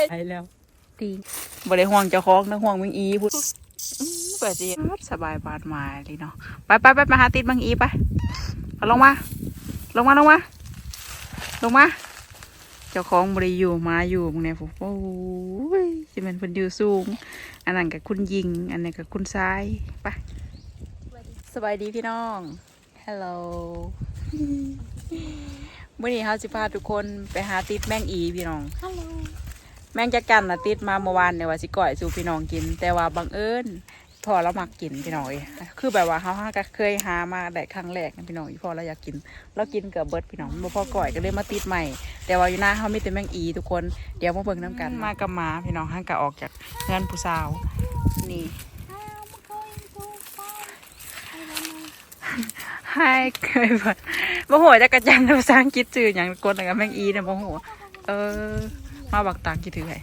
เลยไปแล้วตีบ่ได้ห่วงเจ้าของนะห่วงมึงอีพุดเปิดจีสบายบานมาเลยเนาะไปไปไปมาหาติดมึงอีไปเอาลงมาลงมาลงมาลงมาเจ้าของบริอยู่มาอยู่มึงเนี่ยผมโอ้ยสิเป็นเพิ่นอยู่สูง อันนั้นกับคุณยิง อันนี้กับคุณซ้ายไปสบายดีพี่น้องฮัลโหลมื่อนี้เขาสิพาทุกคนไปหาติดแมงอีพี่น้องฮัลโหล แมงจักกันนะติดมาเมื่อวานเนี่ยว่าสิก่อยสู่พี่น้องกิน แต่ว่าบังเอิญพอเรามักกินพี่น้องเอ้ยคือแบบว่าเขาหาก็เคยหามาได้ครั้งแรกนะพี่น้องอีพอเราอยากกิน เรากินเกือบเบิดพี่น้องบ่พอก่อยก็เลยมาติดใหม่ แต่ว่าอยู่หน้าเขามีแต่แมงอีทุกคนเดี๋ยวมาเบิ่งน้ำกันมากับหมาพี่น้องห้างกะออกจากเงินผู้สาวนี่ให้เคยบ่บ่โหจักรจันทร์ภาษาอังกฤษชื่อหยังกดแล้วก็แมงอีเนี่ยบ่โหเออ มาบักตางคิดถือไห้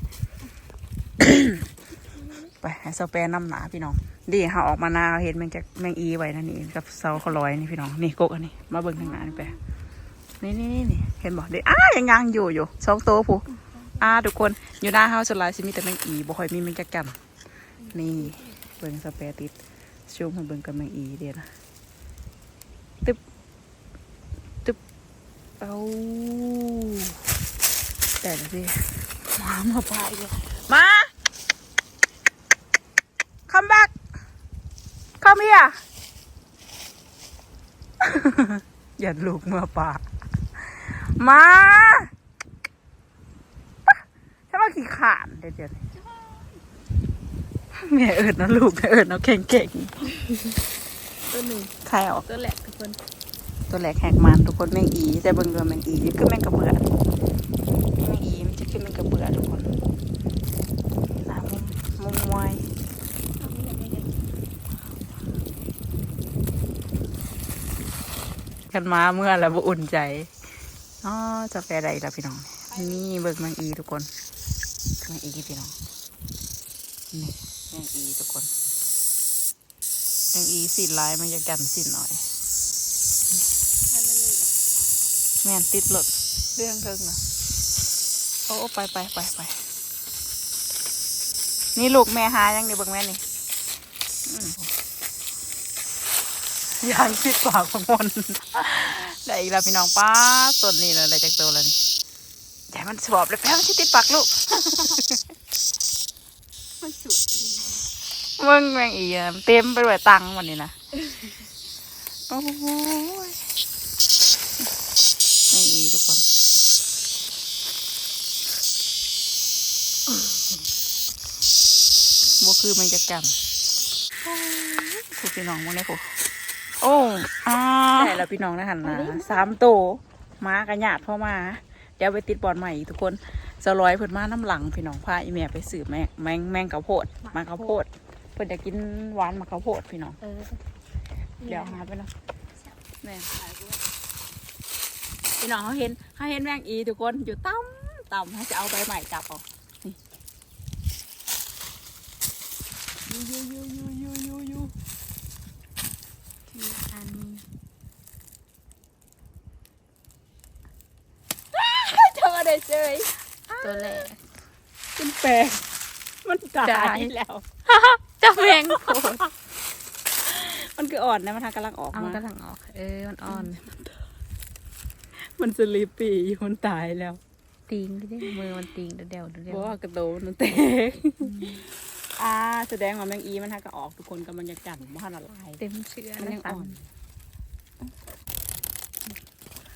ไปให้สาแปรน้ำหนาพี่น้องดีเขาออกมาหนาเขาเห็นแมงจากแมงอีไว้นั่นนี่กับเสาเขาลอยนี่พี่น้องนี่กกอันนี้มาเบิ่งทางหน้านี่ไปนี่นี่นี่นี่เห็นบอกเด็อ้ายังยังอยู่อยู่สองโตวผู้อ้าทุกคนอยู่หน้าเฮาสวนหลายสิมีแต่แมงอีบ่ค่อยมีแมงจักกันนี่เบิ่งสาแปรติดช่วงให้เบิ่งกับแมงอีเดียนะตึบตึบเอา แต่ละสิมามาพายเลยมา come back come here อย่าลูกเมื่อป่ามาถ้ามาขี่ขานเดี๋ยวเดี๋ยวแม่เอิญนะลูกแม่เอิญเอาเก่งเก่งตัวหนึ่งๆใครออกตัวแหลกทุกคน ตัวแรกแหกมันทุกคนแมงอีแต่เบิ่งดูแมงอีคือแมงกระเบือแมงอีมันจะขึ้นแมงกระเบือทุกคนน้ำมุมมุมมวย กันมาเมื่อแล้วบ่อุ่นใจอ๋อจะแปลใดล่ะพี่น้อง นี่เบิ่งแมงอีทุกคนแมงอีพี่น้องนี่แมงอีทุกคนแมงอีสีลายมันจะกันสีหน่อยให้มันเลยแม่นติดรถเรื่องเทิงนะโอ้ไปไปไปไปนี่ลูกแม่หายังเดี๋ยวเบิ่งแม่นี่อื ยางติดปากของคนได้อีกแล้วพี่น้องป้าต้นนี้เลยได้จากตัวแล้วนี่ใหญ่มันสวบเลยแพ้มันที่ติดปากลูก มันสวยมึงแมงอีอะเต็มไปด้วยตังค์วันนี้นะ โอ้โหยแมงอีทุกคนบ่คือมันจะกันผูกพี่น้องมึงได้ผูก โอ้อ่าแต่แล้วพี่น้องนะหันนะสามโตวม้ากระหยาดพ่อมา เดี๋ยวไปติดบอลใหม่อีกทุกคนจะลอยเพิ่นมาน้ำหลังพี่น้องพาอีแม่ไปสืบแมงแมงแมงข้าวโพดมาข้าวโพดเพิ่นจะกินหวานมาข้าวโพดพี่น้องเออเดี๋ยวหาไปเนาะแม่พี่น้องเขาเห็นเขาเห็นแมงอีทุกคนอยู่ต่ำต่ำเขาจะเอาใบใหม่จับเออกนี่ยูยูยูยูยูยูยู มีอัน จะมาได้เจย ตัวแหลก มัน แปลกมันตาตายยแล้ว เจ้าแมงโคตรมันคืออ่อนนะมันทางกำลังออกเอามันมากำลังออก เออมันอ่อนมันสลีปปี้อยู่มันตายแล้วติงดิมือมันติงเดี๋ยวเดี๋ยวเดี๋ยวเพราะว่ากระโดดมันแตกอ่าแสดงว่าแมงอีมันทางก็ออกทุกคนกำลังจะกันมันละลายเต็มเชื้อมันยังอ่อน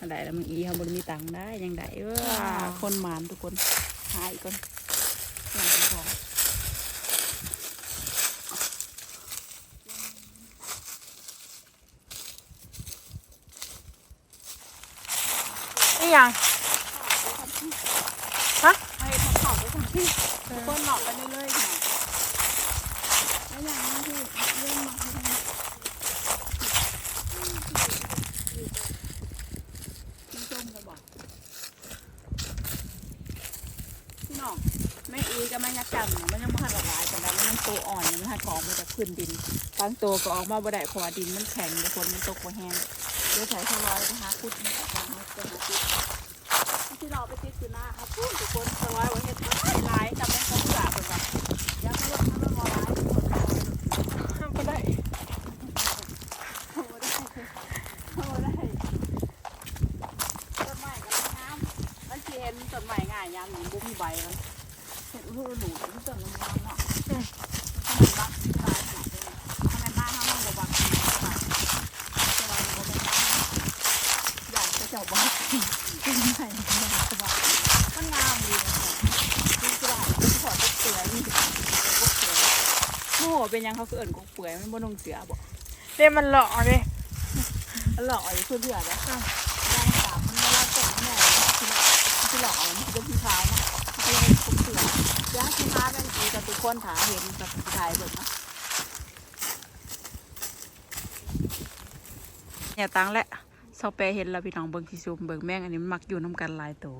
ได้แล้วมึงอีเขาบนมีตังค์ได้ยังได้เออคนหมานทุกคนหายก่อนหลังเป็นของนี่ ยังฮะให้เขาเผาไปทำที่ทุกคนหลอกไปเรื่อยๆค่ะแล้วอย่างนี้ที่เรื่องมาให้ทำพี่ส้มก็บอกพี่น้องแม่อีกับแม่ยักจันเนี่ยมันยังไม่ทันละลายแต่แล้วมันยังโตอ่อนยังไม่ทันกรองมาจากพื้นดินบางตัวก็ออกมาบ่ได้เพราะว่าดินมันแข็งเดี๋ยวฝนมันตกมาแห้งเดี๋ยวใช้ทลอยไปหาคุดมันออกมามันจะหาคุดที่เราไปติดอยู่หน้าครับพูดทุกคนทลอยไว้เห็ดหลายหลาย ต้นไม้ง่ายยามนี้บ่มีใบมันเห็นรูหนูที่ต้นมันงามเนาะถ้ามันบักตายขนาดนี้ถ้ามันบ้านถ้ามันบ่บักตายจะว่ามันบ่เป็นบ้านอยากจะเจ้าบักเป็นไงสบายมันงามดีนะดูสบายขอดเสือนี่กกเสือโอ้โห เป็นยังเขาคือเอิ่นกกเปื่อยมันบ่นงเสือบ่เรียมันหล่อเลยหลอกอยู่เพื่อนเพื่อนนะย่างสามมันมาตกแม่ที่หลอกมันจะพี่พายนะก็เลยคุ้มเสือย่างที่พาแม่งกีกับทุกคนถาเห็นกับพี่ชายเบิกนะเนี่ยตังและเซาเปเห็นแล้วพี่น้องเบิ่งที่ซูมเบิ่งแม่งอันนี้มันมักอยู่น้ำกันหลายตัว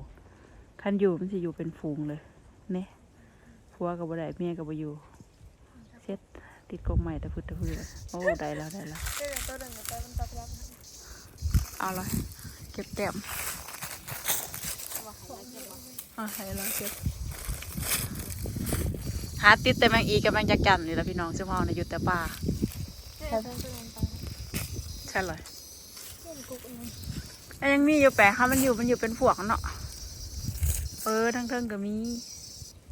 คันอยู่มันสิอยู่เป็นฝูงเลยเนี่ยผัวกับบ่ได้เมียกับบ่อยู่ เซ็ตติดกรงใหม่ตะพืดตะพืดโอ้ได้แล้วได้แล้วเอาเลยเก็บแต้มเอาให้เราเก็บหาติดแต่แมงอีกับแมงจักจันนี่แหละพี่น้องซึ่งพ่อในอยู่แต่ป่าใช่เลยเรียกุ๊กนึงแล้วยังมีอยู่แปลค่ะมันอยู่มันอยู่เป็นพวกเนาะเออทั้งเทิงก็มี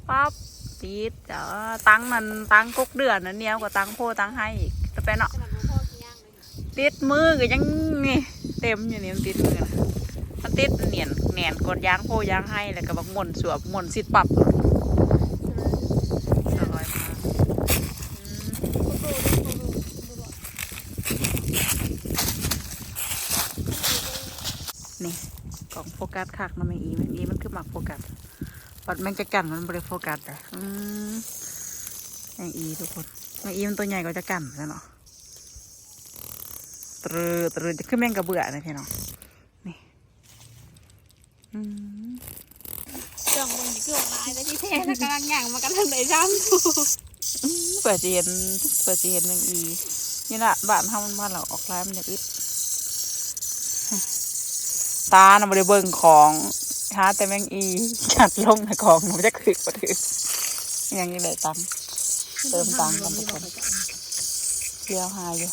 ปั๊บ ติดจ้าตังนั่นตังกุกเดือนนั่นเนี้ยวกว่าตังโพตังให้อีกแต่แปลเนาะติดมือก็ยังนี่เต็มอยู่นี่มันติดมือนะมันติดเหนียนเหนียนกดยางโพยางให้แล้วก็บักหม่นสวบหม่นสิดปรับอร่อยมากนี่กล่องโฟกัสคักนะแมงอีแมงอีมันคือหมักโฟกัส ปัดแมงจะกันมันบริโฟกัสเลยอืมแมงอีทุกคนแมงอีมันตัวใหญ่กว่าจะกันใช่เนาะตรึตรึจะขึ้นแมงกระเบื่อนะพี่น้องนี่อืมจังมันจะเกี่ยวกับอะไรที่แท้แล้วกำลังย่างมากันทางไหนจ้เปิดจะเห็นเปิดจะเห็นแมงอีนี่ละบ้านเฮามันบ้านเราออกร้ายมันจะอึดตาน่ะบริเบิงของ หาแต่แมงอีกัดลงในของหนูจะขึ้นมาถือยังยังได้ตังเติมตังกันทุกคนเดียวหายอยู่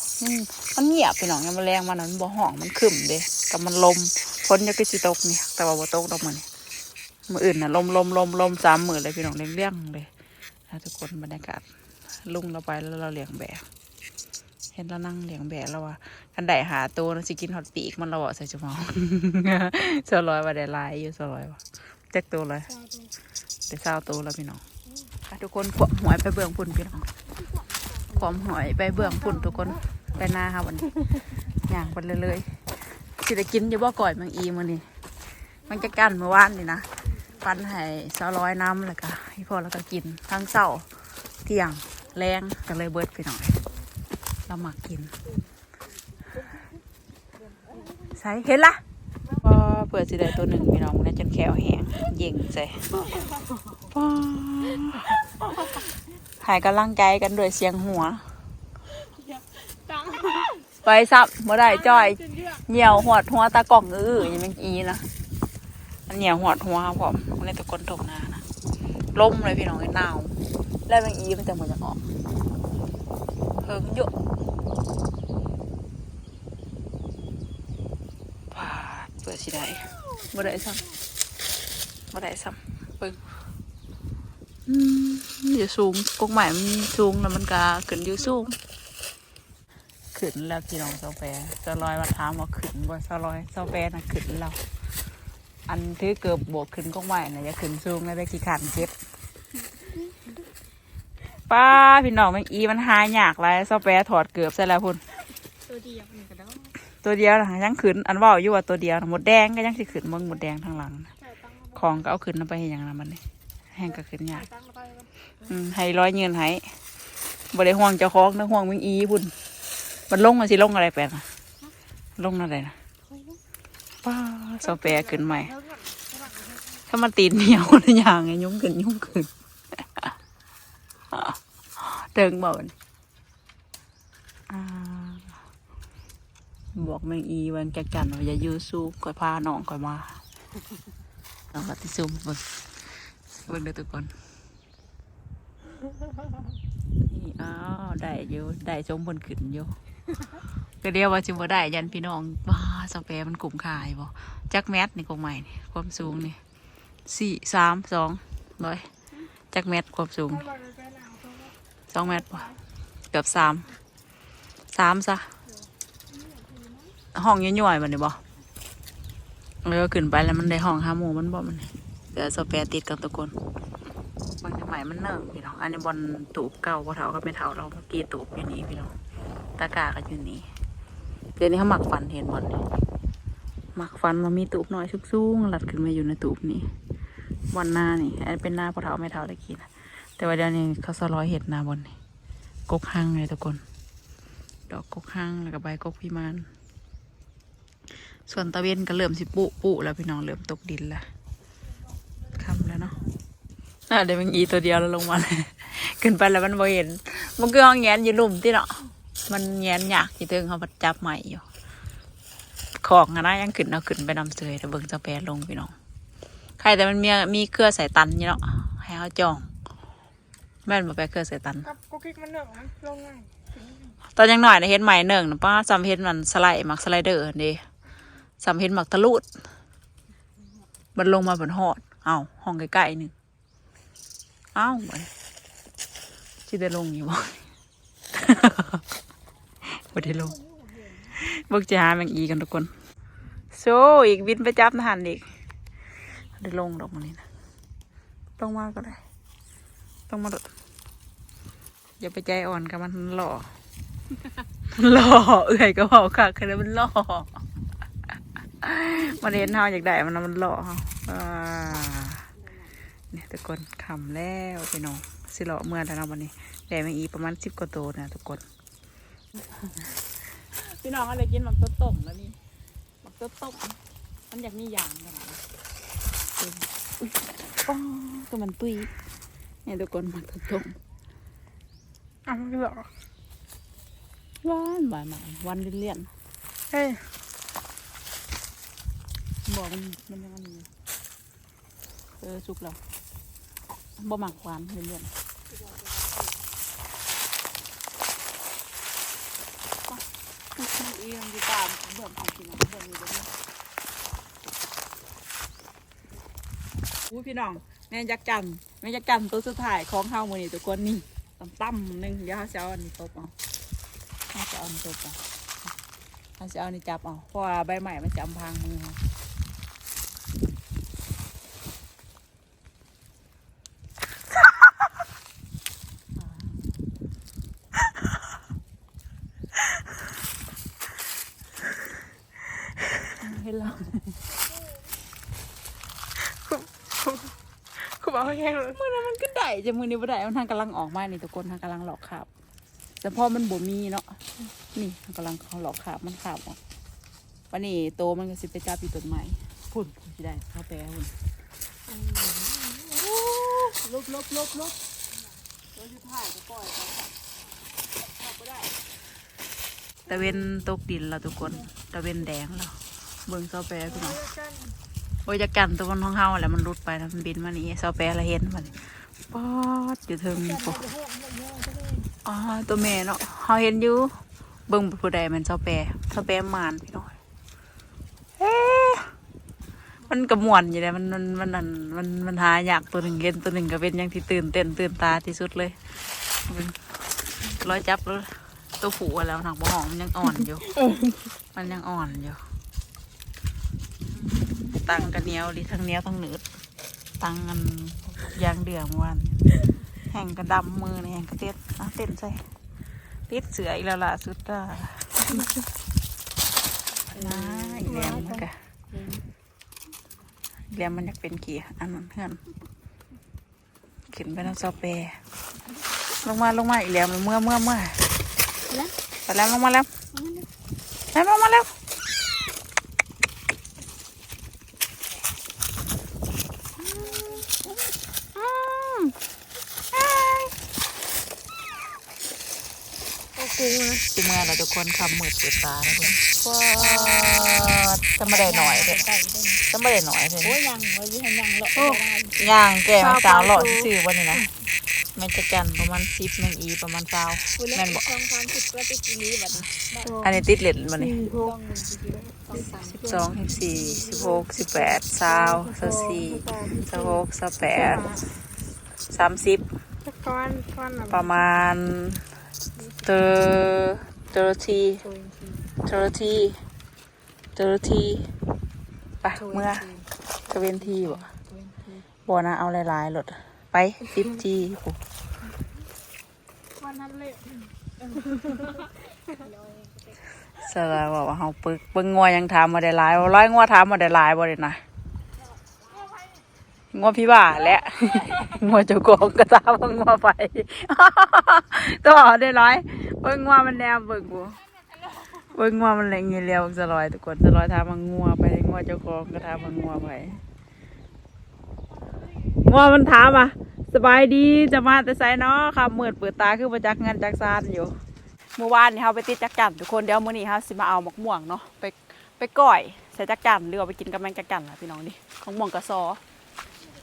มันเงียบไปหน่อยยังมาแรงมันนั้นบ่ห้องมันขึ้มเด้กับมันลมฝนจะก็สิตกเนี่ยแต่ว่าบ่ตกดอกมันนี่มืออื่นน่ะลมลมลมลมสามมือเลยพี่น้องเลี้ยงเลยนะทุกคนบรรยากาศลุงเราไปแล้วเราเลี้ยงแบะ เห็นเรานั่งเลี้ยงแบะแล้วว่าคันไดหาตัวน่ะสิกินฮอตปีกมันเราบอกใส่จมองสลอยว่าได้ลายอยู่สลอยว่าเจ็กตัวเลยแต่เศร้าตัวแล้วพี่น้องทุกคนขวมหวยไปเบื้องพุ่นพี่น้องขวมหวยไปเบื้องพุ่นทุกคนไปหน้าค่ะวันนี้ย่างไปเลยเลยๆสิได้กินอยู่บ่ก่อยแมังอีมันนี่มันจะกันเมื่อวานนี่นะปันให้สาวร้อยน้ำแล้วก็ให้พ่อแล้วก็กินทั้งเศร้าเที่ยงแรงก็เลยเบิดพี่น้อง เราหมักกินใส่เห็นละพอเปิดสิได้ตัวหนึ่งพี่น้องมันจนแขวแห้งเย่งใส่ป้าหายกำลังใจกันด้วยเสียงหัว ไปซับบ่ได้จ้อย เหนียวหวดหัวตากล่องอื้อยังไม่อีนะมันเหนียวหวดหัวผมมันตะกอนตกนานะล้มเลยพี่น้องไอ้หนาว แล้วแมงอีมันจะหมดจะออกเพิ่งเยอะพาดเปิด สิได้บ่ได้ซ้ำบ่ได้ซ้ำเบิ่งอืมอยู่สูงกกใหม่มันสูงแล้วมันก็ขึ้นอยู่สูงขึ้นแล้วพี่น้องเสาแปรเสาลอยมาถามว่าขึ้นบ่เสาลอยเสาแปรน่ะขึ้นแล้วอันที่เกือบบวกขึ้นกกใหม่น่ะจะขึ้นสูงแล้วได้กี่ขันเจ็บป้าพี่น้องแมันอีมันหายากไรเสาแปรถอดเกือบใส่แล้วพุ่นตัวเดียวนี่ก็ได้ ตัวเดียวนะยังขึ้นอันเว่าอยู่ว่าตัวเดียวน่ะหมดแดงก็ยังสิขึ้นเบิ่งหมดแดงทางหลังน่ะใส่ตั้งของก็เอาขึ้นนำไปเห็นอย่างนั้นมันนี่แห้งก็ขึ้นยากตั้งแล้วไปอืมให้ร้อยเงินให้บ่ได้ห่วงเจ้าของนะห่วงมึงอีพุ่นมันลงมาสิลงอะไรแปลนะลงอะไรนะป้าเสาแปรขึ้นใหม่แล้วก็แล้วก็ถ้ามันตีนเหนียวนะอย่างไงยุ่งขึ้นยุ่งขึ้นเติงบ่นอ่า บอกแมงอีวันแกกันว่าอย่ายื้อสู้ก่อยพาน้องก่อยมาเราก็ที่ซุ่มเบิ่งเบิ่งเด้อทุกคนนี่อ้าวได้อยู่ได้ชมบนขึ้นอยู่ก็เดียวว่าจิบ่ได้ยันพี่น้องว้าสเปรมันกลุ่มขายบ่จักแมทนี่กงใหม่นี่ความสูงนี่สี่สามสองร้อยจากเมตรความสูงสองเมตรป่เกือบสามสามซะ ห้องย่อยๆมันนี่บ่แล้วก็ขึ้นไปแล้วมันได้ห้องห้าหมูมันบ่มันเดี๋ยวสเปรติดกันตะกคนบางใหม่มันเนิ่งพี่น้องอันนี้บอลตูบเก่าพอเท่าก็ไม่เท่าเราเมื่อกี้ตูบอยู่นี่พี่น้องตากาก็อยู่นี่เดี๋ยวนี้เขาหมักฟันเห็นบอลนี่หมักฟันมันมีตูบน้อยชุกสูงหลัดขึ้นมาอยู่ในตูบนี้บอนหน้านี่ อันนเป็นหน้าพอเท้าไม่เท้าตะกี้นะแต่ว่าเดี๋ยวนี้เขาสลอยเห็ดหนาบนนี่กกห้างเลยทุกคน ดอกกกห้างแล้วก็ใบกกพิมาน ส่วนตะเวนก็เริ่มสิปุปุแล้วพี่น้องเริ่มตกดินแล้วคำแล้วเนาะน่าเดี๋ยวมันอีตัวเดียวแล้วลงมาเลยขึ้นไปแล้วมันบ่เห็น มันก็ห้องแงนอยู่หลุมที่เนาะมันแงนยากที่เทิงเขาจับใหม่อยู่ของอะนะยังขึ้นเอาขึ้นไปนำเสยแต่เบิ่งจะแปรลงพี่น้องใครแต่มันมีมีเครือสายตันอยู่เนาะให้เขาจอง แม่นมาไปเครือสายตันกับกุ๊กกิ๊กมันเนื้อมันลงง่ายตอนยังหน่อยนะเห็นใหม่หนึ่งนะป้าจำเห็นมันสไลด์มักสไลเดอร์เด้ จำเห็นมักตะลุดมันลงมาบนหอด เอ้าห้องใกล้ๆหนึ่งเอ้ามันที่ได้ลงอยู่บ่บ่ได้ลงบกจะหาแมงอีกันทุกคนโซอีกบินไปจับนะหันอีกได้ลงดอกมันนี้นะลงมาก็ได้ลงมาดดอย่าไปใจอ่อนกับมันหล่อหล่อเอื่อยก็บอกค่ะคือมันหล่อ มันเห็นเฮาอยากได้มันนะมันหล่อเฮาอ่าเนี่ยทุกคนขำแล้วพี่น้องสิหล่อเมื่อแล้วเนาะวันนี้แต่แมงอีประมาณสิบกว่าตัวนะทุกคนพี่น้องอะไรกินหมักตัวต้มแล้วนี่หมักตัวต้มมันอยากมีอย่างขนาดนั้นอุ้ยป้องตัวมันตุยเนี่ยทุกคนหมักตัวต้มอะมันก็หรอหวานหวานหวานหวานเลี่ยนเฮ้ยๆ บอกมันมันยังมันอยู่เออสุกแล้วบ่หมักหวานเลี่ยนๆอีกอยู่ตามเบื่อเอากินเอาเบื่ออยู่เดี๋ยวนี้อุ้พี่น้องแม่ยักษ์จันแม่ยักษ์จันตัวสุดท้ายของเฮามือนี้ทุกคนนี่ตั้มตั้มหนึ่งเดี๋ยวเฮาจะเอาอันนี้ตบเอาเฮาจะเอาอันนี้ตบเอาเฮาจะเอาอันนี้จับเอาเพราะว่าใบใหม่มันจะอำพรางมือ ให้เราคุณบอกให้แห้งเลยเมื่อนั้นมันก็ได้จะมือนี้บ่ได้มันทางกำลังออกมานี่ทุกคนทางกำลังหลอกขาบแต่พอมันบ่มีเนาะนี่ทางกำลังเขาหลอกขาบมันขาบออกวันนี้โตมันก็สิไปจับอยู่ต้นไม้พุ่นพุ่นสิได้เข้าแปรพุ่นลบลบลบลบตัวสุดท้ายก็ปล่อยไปเข้าบ่ได้ตะเวนตกดินแล้วทุกคนตะเวนแดงแล้ว เบิ่งเสาแปรพี่น้องโอ้ยจะกันตัวมันท้องเฮาแหล้วมันรุดไปแล้วมันบินมานี่เสาแปรละเห็นมันป๊อดอยู่เทิงนี่ะอ๋อตัวแม่เนาะเฮาเห็นอยู่เบิ่งผู้ใดมันเสาแปรเสาแปรมานพี่น้อยเอ๊ะมันกระมวนอยู่เลยมันมันมันมันมันมันหาอยากตัวหนึ่งเห็นตัวหนึ่งก็เป็นอย่างที่ตื่นเต้นตื่นตาที่สุดเลยร้อยจับแล้วตัวผูแล้วหนังบ่หองมันยังอ่อนอยู่ มันยังอ่อนอยู่ ตังกันเหนียวดิทั้งเหนียวทั้งหนืดตังกันยางเดือมอวัน แห่งกระดำมือนี่แห่งกระเต็ดอะเต้นใส่ติดเสืออีกแล้วล่ะสุดอะนะอีแรมมันกะอีแรมมันอยากเป็นเกียร์อันนั้นเพื่อนขึ้นไปน้ำซอเปรลงมาลงมาอีแรมเมื่อเมื่อเมื่อไปแล้วลงมาแล้วแล้วลงมาแล้ว กุ้งนะสิเมื่อเราทุกคนคำมืดเปิดตาแล้วคุณว้าจะไม่ได้หน่อยเลยจะไม่ได้หน่อยเลยโอ้ยยังไว้ยี่หันยังเลาะย่างแก่มาสาวหล่อซื่อๆวันนี้นะแมงจะกันประมาณสิบแมงอีประมาณเก้าคุณเล่แม่นนบบอกสองความผิดว่าติดอีนี้แบบนี้อันนี้ติดเหรียญมันนี่สองหนึ่งสองสามสิบสองสิบสี่สิบหกสิบแปดสาวสิบสี่สิบหกสิบแปดสามสิบก้อนก้อนประมาณ เตอเตอร์ทีเตอร์ทีเตอร์ทีไปเมื่อเทเวนทีบ่บ่นะเอาหลายๆรถไปสิบทีโอ้ก้อนนั้นเลยสลาบอกว่าเฮาปึกเบิ่งงัวยังถามมาได้หลายร้อยงัวถามมาได้หลายบ่ได้นะ งัวพี่บ่าและ งัวเจ้าของก็ตามว่างัวไปตัวได้ร้อยเบิ่งงัวมันแนวเบิ่งบ่เบิ่งงัวมันแรงเงี้ยเลียวสลอยทุกคนสลอยถามว่างัวไปงัวเจ้าของก็ถามว่างัวไปงัวมันถามอะสบายดีจะมาแต่ไสเนาะครับมืดเปิดตาคือมาจักงานจักซานอยู่เมื่อวานนี่เราไปติดจักจันทุกคนเดี๋ยวมื้อนี้เราสิมาเอาหมกม่วงเนาะไปไปก้อยใส่จักจันหรือว่าไปกินกับแมงจักจันล่ะพี่น้องนี่ของม่วงกระซอ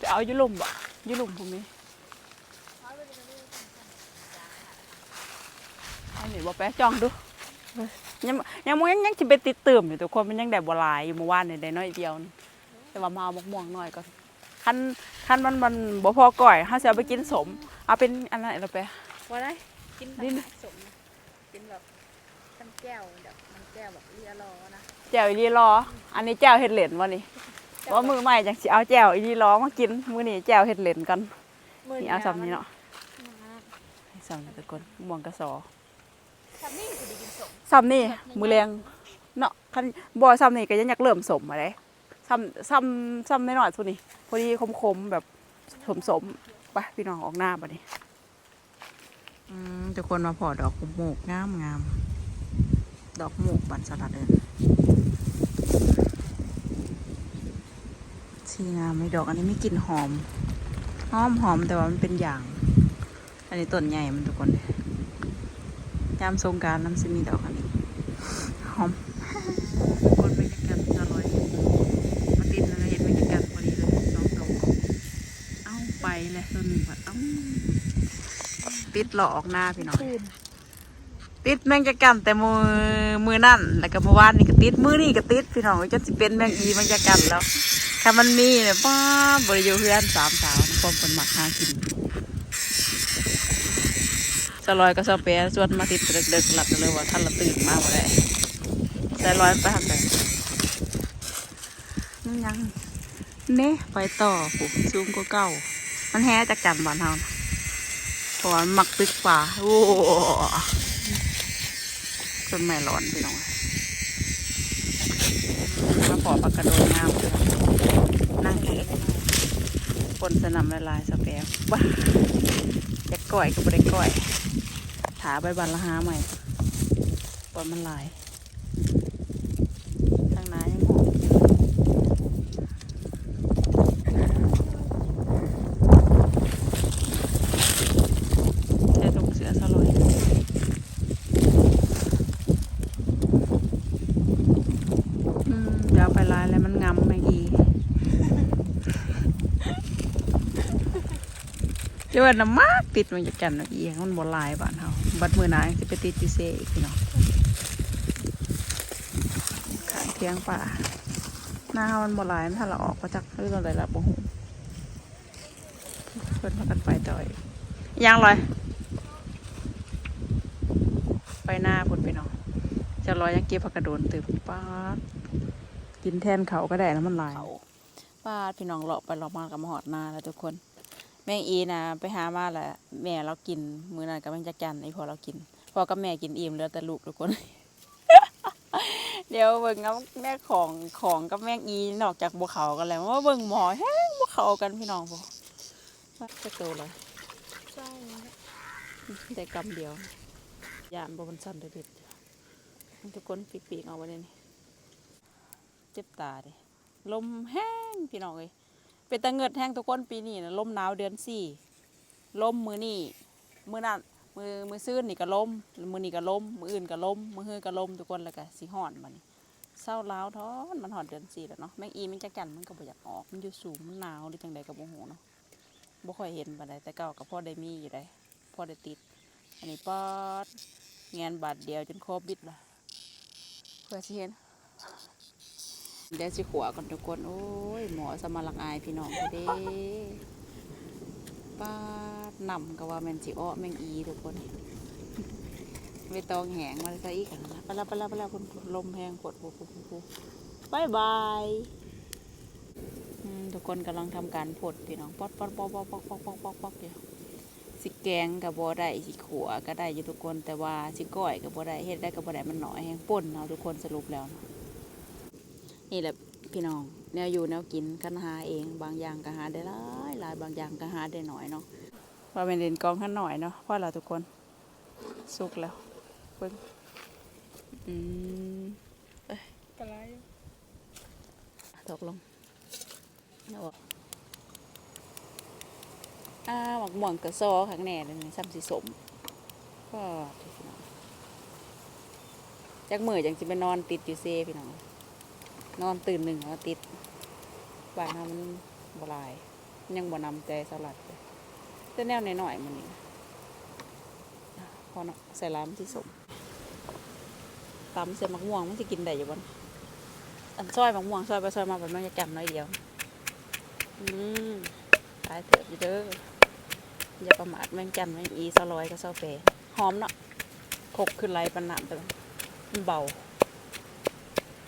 ไปเอาอยุลุ่มบ่อยุลุ่มพวกนี้อันนี้บ่แปะจ้องดูยังยังมันยังยังสิไปติดเติมอยู่ทุกคนมันยังได้บ่หลายอยู่เมื่อวานนี่ได้น้อยเดียวนี่แต่ว่ามาเอาหมกม่วงหน่อยก่อนคันคันมันมันบ่พอก้อยเฮาสิเอาไปกินสม เอาเป็นอันนั้นเราไปว่าได้กินดิ้นสมกินแบบน้ำแก้วแบบน้ำแก้วแบบเรียรอนะแจ่วอีหลีรอ อันนี้แจ่วเห็ดเหรนวะนี่ ว่ามือใหม่จังสิเอาแจ่วอีหลีรอมากินมื้อนี้แจ่วเห็ดเหรนกันนี่เอาซ้ำนี้เนาะให้ซ้ำนี่ตะกอนม่วงกระสอทำนี่คือได้กินสมซ้ำนี่มือแรงเนาะคันบ่ซ้ำนี่ก็ยังอยากเริ่มสมมาเลยซ้ำซ้ำซ้ำน้อยๆทุนี่พอดีคมๆแบบสมสมๆไปพี่น้องออกหน้าบัดนี้อืมทุกคนมาพอดอกหมูกงามงามดอกหมูกบันสลัดเดิน สีงามไม่ดอกอันนี้ไม่กลิ่นหอม หอมหอมแต่ว่ามันเป็นอย่าง อันนี้ต้นใหญ่มันทุกคนยามสงการน้ำซิมีดอกอันนี้หอมคนไม่กันอร่อยมาติดเลยเห็นไม่กันพอดีเลยสองตัวเอาไปเลยตัวหนึ่งผัดเอ้าติดหลอกออกหน้าพี่น้องติดแมงจะกันแต่มือมือนั่นแล้วก็เมื่อวานนี่ก็ติดมือนี่ก็ติดพี่น้องจะสิเป็นแมงอีแมงจะกันแล้ว ถ้ามันมีเนี่ยป้าบริยูเพื่อนสามสาวพร้อมเป็นหมักหากินสลอยก็สเปรย์ส่วนมาติดเด็กๆหลับเลยว่าท่านละตื่นมาบ่ได้ใส่ร้อยไปทำไปนั่นยังเน่ไปต่อปุ๊บซูมก็เก่า มันแฮ่จากกันบ้านเฮานะเพราะว่ามันหมักตึกป่าโอ้จนไม่ร้อนพี่น้องมา ขอปากกระโดดงามนั่งเอกคนสนามละลายสเปรย์ว้าจะก่อยก็บ่ได้ก่อยถาใบบันละหาใหม่ปอนมันลาย ทางน้ายังหอมเสื้อถุงเสือสลอยอืมเดี๋ยวเอาไปลายแล้วมันงำไม่อี เดี๋ยวน้ำมากติดมันจะกันเอียงมันบ่หลายบ้านเฮาบัดมือหนาจะไปติดอยู่เซอีกพี่น้องขางเทียงป่าหน้าเฮามันบ่หลายมันถ้าเราออกก็จักเรื่องอะไรละบ่ฮู้เพิ่นพากันไปต่อยยังลอยไปหน้าพุ่นพี่น้องจะลอยยังเก็บผักกระโดนตึบป้ากินแทนเขาก็ได้แล้วมันลายป้าพี่น้องเลาะไปเลาะมากับมหอดหน้าแล้วทุกคน แม่งอีนะไปหามาแหละแม่เรากิน มื้อนั้นก็แม่งจักจันไอพอเรากินพอกับแม่กินอิ่มเหลือแต่ลูกทุกคน เดี๋ยวเบิ่งกับแม่ของของกับแม่งอีนอกจากบัวเขากันแล้วว่าเบิ่งหมอแห้งบัวเขากันพี่น้องพอว่จะโตเลยใช่ได้กำเดียวยานบ่มันสั่นเด็ดทุกคนปีกๆเอาไว้เลยนี่เจ็บตาดิลมแห้งพี่น้องเอ้ย เป็นตะเงิดแห้งทุกคนปีนี้นะลมหนาวเดือนสี่ลมมือนี่มือนั่นมือมือซื่นนี่ก็ลมมือนี่ก็ลมมืออื่นก็ลมมือเฮือก็ลมทุกคนแล้วก็สีห่อนมันเศร้าล้าวท้อนมันหอนเดือนสี่แล้วเนาะแมงอีมันจะกันมันก็บ่อยากออกมันอยู่สูงมันหนาวหรือจังใดก็บ่ฮู้เนาะบ่ค่อยเห็นปานใดแต่เก่าก็พอได้มีอยู่ได้พ่อได้ติด อันนี้ปอดงานบาทเดียวจนครบบิดละเพื่อสิเห็น เดี๋ยวสิขวก่อนทุกคน โอ้ย หมอสมาลังอายพี่น้องเด้ป้าดนำก็ว่าแมนสิอ้อแมงอีทุกคนไม่ต้องแหงมาซะอีกนะปแล้วไปแล้วไปแล้วคุณลมแหงปวดปูปูปูปูบายบายทุกคนกำลังทำการผดพี่น้องปอดปอดปอดปอดปอดปอดปอดปอดปอดเดียวสิแกงกับบ่ได้สิขัวก็ได้อยู่ทุกคนแต่ว่าสิก้อยกับบ่ได้เฮ็ดได้กับบ่ได้มันหน่อยแฮงป่นเอาทุกคนสรุปแล้วนะ นี่แหละพี่น้อง แนวอยู่แนวกินกันหาเอง บางอย่างก็หาได้หลายหลายบางอย่างก็หาได้หน่อยเนาะว่าเป็นเด่นกองขันหน่อยเนาะเพราะเราทุกคนสุกแล้วเพิ่งอืมกระไรตกลงเอาออกอ้าหมักม่วงกระซอข้างแน่เลยนี่ซ้ำสีสมก็พี่น้องจักมือจังสิไปนอนติดอยู่เซพี่น้อง นอนตื่นหนึ่งแล้วติดบ้านเรามันบลาย ยังบ่นำใจสลัดเลยแต่แนวหน่อยๆมันนี่พอเนาะใส่ร้านที่สมตำเส้นมะม่วงมันจะกินได้อยู่บนอันซอยมะม่วงซอยไปซอยมาแบบมันจะจำน้อยเดียว อืมตายเถิดอยู่เด้ออย่าประมาทแมงจันแมงอีซาลอยก็เซาเปหอมเนาะคกขึ้นไรปันน้ำไปเลยมันเบา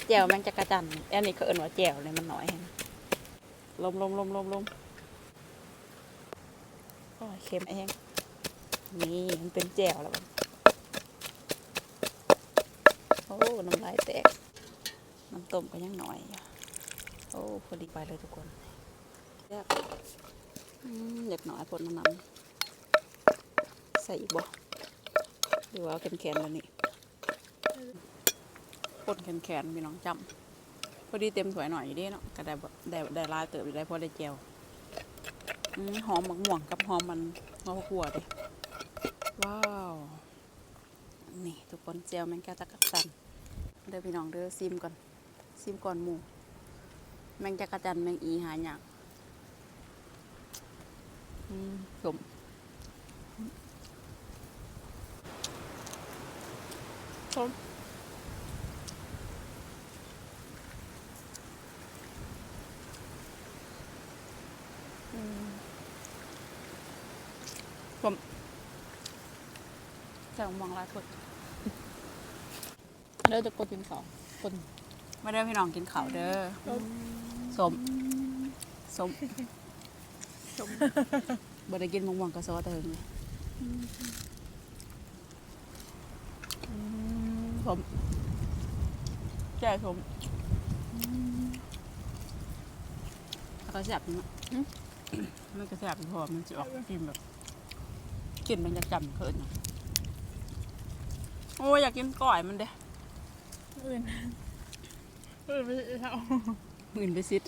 แจวแมงจักระจันอันนี้เขาเอิ้นว่าแจวเลยมันน้อยแฮงลมลมลมลมลมโอ้ยเค็มเอง นี่มันเป็นแจวแล้วโอ้ น้ำลายแตก น้ำต้มก็ยังหน่อย โอ้พอดีไปเลยทุกคนแซ่บอืมอยากหน่อยพดน้ำน้ำใส่อีกบ่หรือว่าเอาแขนๆแล้วนี่ ปนแขนๆมีน้องจำพอดีเต็มถ้วยหน่อยอยู่ดิเนาะก็ได้บ่ได้ได้ลายเติบอยู่ได้พอได้แจวหอมหมักม่วงกับหอมมันงอขัวเด้ว้าวนี่ทุกคนแจวแมงกะตะกักสันเด้อพี่น้องเด้อซิมก่อนซิมก่อนหมูแมงจักระจันแมงอีหายากอืมสม มใส่หมองลายพดเดี๋ยวจะกดกินของคนมาเด้อพี่น้องกินข้าวเด้อสมสมสมบ่ได้กินมะม่วงกระซอแต่เฮิงเลยสมแจ่สมแล้วก็แซ่บเนาะมันก็แซ่บพอมันจะออกกินแบบ กินมันจะจำเพิ่นเนาะโอ้ยอยากกินก้อยมันเด้อื่นอื่นไม่ใช่เอามื่นไปซิด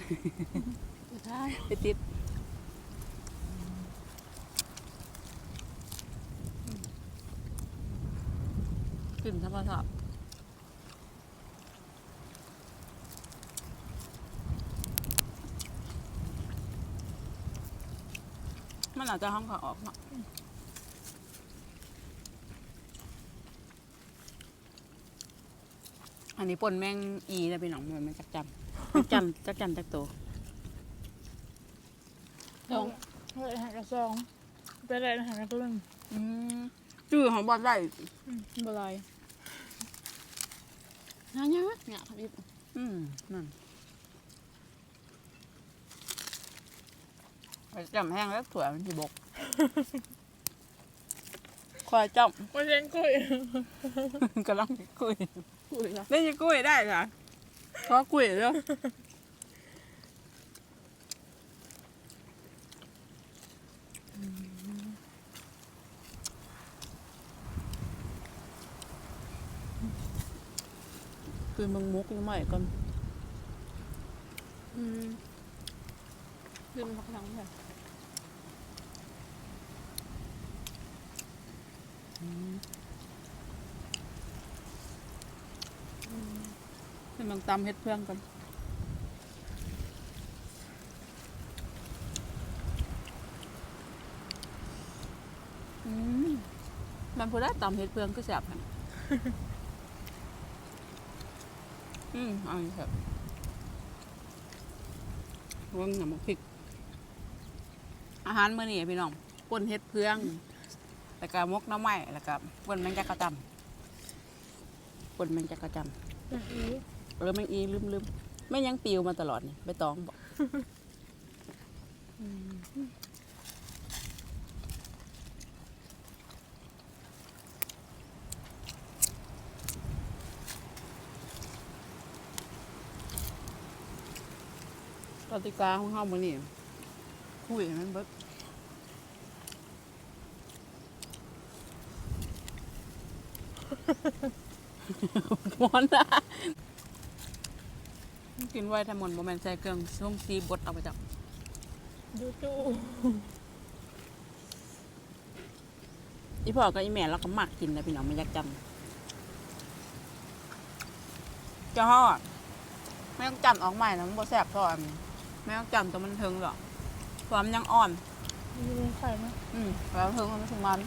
ใช่ไปติดกลิ่นธรรมชาติมันอาจจะห้องขาออกเนา อันนี้ปนแมงอีนะพี่น้องมันมันจักจำจักจำจักจำจักโตสองเลยหากระซองไปเลยหากระตุ้งอืมชื่อของบอลได้บลายนะเนี่ยเนี่ยครับพี่อืมนั่นไปจำแห้งแล้วถั่วมันที่บกควายจไม่ใช่กุ้ยำกำลังคุย กุ้ยละเล่นจะกุ้ยได้เหรขอกุ้ยเล้วคือมึงมุกยังใหม่กันอืมคือมันพักหลังแบบอืมำลังตำเห็ดเพื่องกันมันพูดได้ตำเห็ดเพื่องก็แสบฮะอืมอร่อยครับว่างหนังพริก อาหารเมื่อนี้พี่น้องป่นเห็ดเพื่อง แล้วก็มกน้ำไม้แล้วก็ป่นแมงจักระจำป่นแมงจักระจำแบบนี้ เออแมงอีลืมลืมไม่ยังปิวมาตลอดนี่ใบตองบอกกติกาของเฮามื้อนี้คุยมันเบิดมอนนะ กินไว้ทั้งหมดโมเมนใส่เครื่องช่วงซีบดเอาไปจับดูจูอีพ่อกับอีแม่เราก็มักกินนะพี่น้องไม่อยากจำจะฮอดไม่ต้องจำออกใหม่นะมันบ่แซ่บทอดไม่ต้องจำแต่มันเทิงหรอกความนยังอ่อนมีไข่ไหมอืมแล้วเทิงมันถึงมันอ